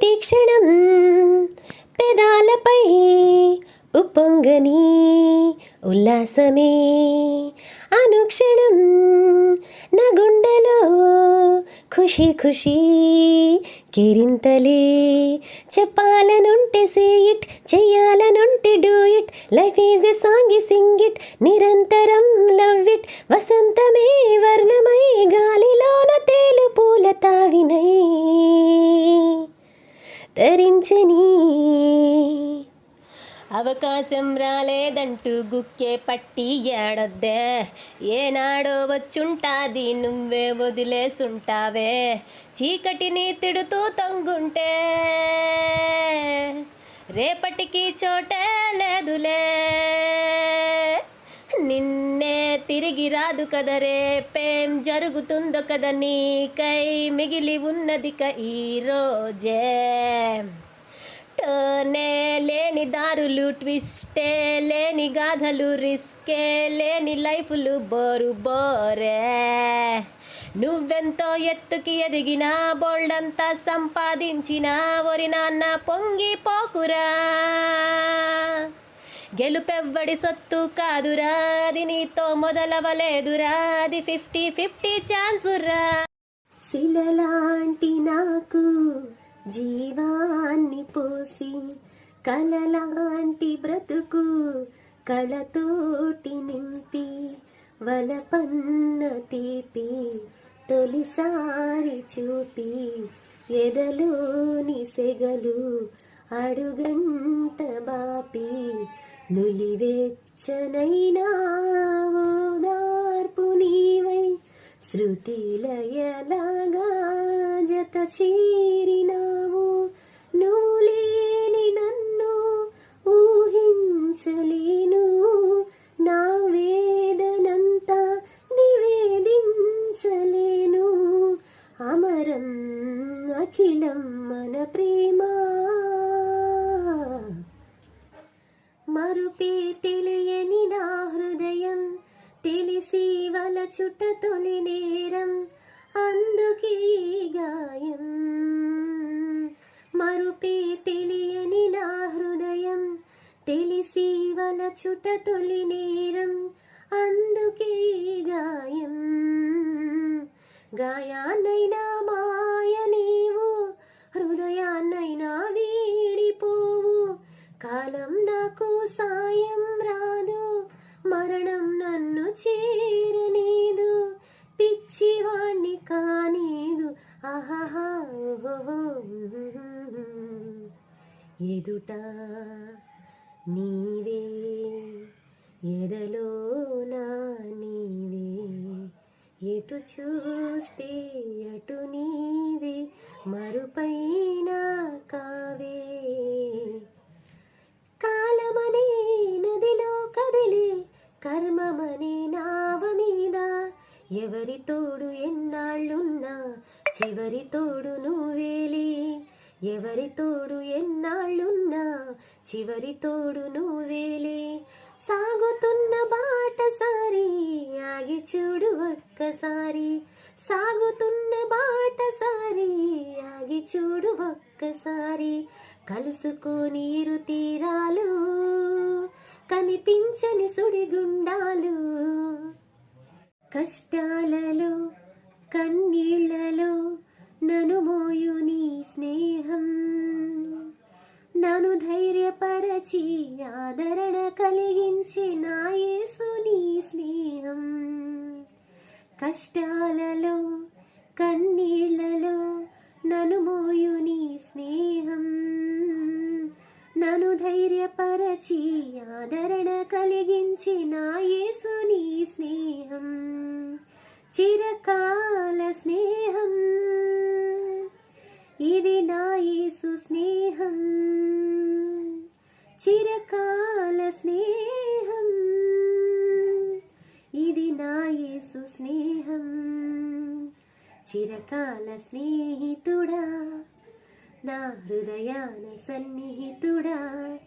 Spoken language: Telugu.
ప్రతి క్షణం పెదాలపై ఉప్పొంగని ఉల్లాసమే. అనుక్షణం నా గుండెలో ఖుషి ఖుషి కిరింతలే. చెప్పాలనుంటే say it చెయ్యాలనుంటే do it. Life is a song sing it నిరంతరం లవ్ ఇట్. వసంతమే వర్ణమై ఊహించని అవకాశం రాలేదంటూ గుక్కే పట్టి ఏడొద్దే. ఏనాడో వచ్చుంటాది నువ్వే వదిలేసుంటావే. చీకటిని తిడుతూ తొంగుంటే రేపటికి చోటే లేదులే. నిన్నే తిరిగి రాదు కదా రేపేం జరుగుతుందో కదా నీకై మిగిలి ఉన్నది ఈ రోజే. టర్నే లేని దారులు ట్విస్టే లేని గాథలు రిస్కే లేని లైఫ్లు బోరు బోరే. నువ్వెంతో ఎత్తుకి ఎదిగినా బోల్డంతా సంపాదించినా ఒరి నాన్న పొంగిపోకురా. గెలుపెవ్వడి సొత్తు కాదురా అది నీతో మొదలవలేదురా అది ఫిఫ్టీ ఫిఫ్టీ ఛాన్సురా. శిలలాంటి నాకు జీవాన్ని పోసి కలలాంటి బ్రతుకు కళతోటి నింపి వలపన్న తీపి తొలిసారి చూపి ఎదలోని సెగలు అడుగంట బాపి నులివెచ్చనైనా ఓదార్పు నీవై శృతిలయలాగా జత చీరి ప్రేమ. మరుపే తెలియని నా హృదయం తెలిసి వల చుట్ట తొలి నేరం. అందుకే గాయం. మరుపే తెలియని నా హృదయం తెలిసి వల చుట్ట తొలి నేరం. అందుకే గాయం. గాయానైనా మాయని నాకు సాయం రాదు. మరణం నన్ను చేరనీదు. పిచ్చివాణ్ణి కానీదు. ఆహాహా ఎదుట నీవే ఎదలో నా నీవే. ఎటు చూస్తే అటు నీవే మరుపైన కావే. కదిలే నదిలో కదిలే కర్మమనే నావ మీద. ఎవరి తోడు ఎన్నాళ్ళున్నా చివరి తోడు నువ్వేలే. ఎవరి తోడు ఎన్నాళ్ళున్నా చివరి తోడు నువ్వేలే. సాగుతున్న బాటసారి ఆగి చూడు ఒక్కసారి. సాగుతున్న బాటసారి ఆగి చూడు ఒక్కసారి. కలుసుకోని ఇరు తీరాలు కనిపించని సుడిగుండాలు. కష్టాలలో కన్నీళ్ళలో నను మోయు నీ స్నేహం. నను ధైర్యపరచి ఆదరణ కలిగించే నాయేసు నీ స్నేహం. కష్టాలలో కన్నీళ్ళలో ఆదరణ కలిగించి యేసుని స్నేహం చిరకాల స్నేహం. ఇది నా యేసు స్నేహం చిరకాల స్నేహం. ఇది నా యేసు స్నేహం చిరకాల స్నేహితుడా నా హృదయాన సన్నిహితుడా.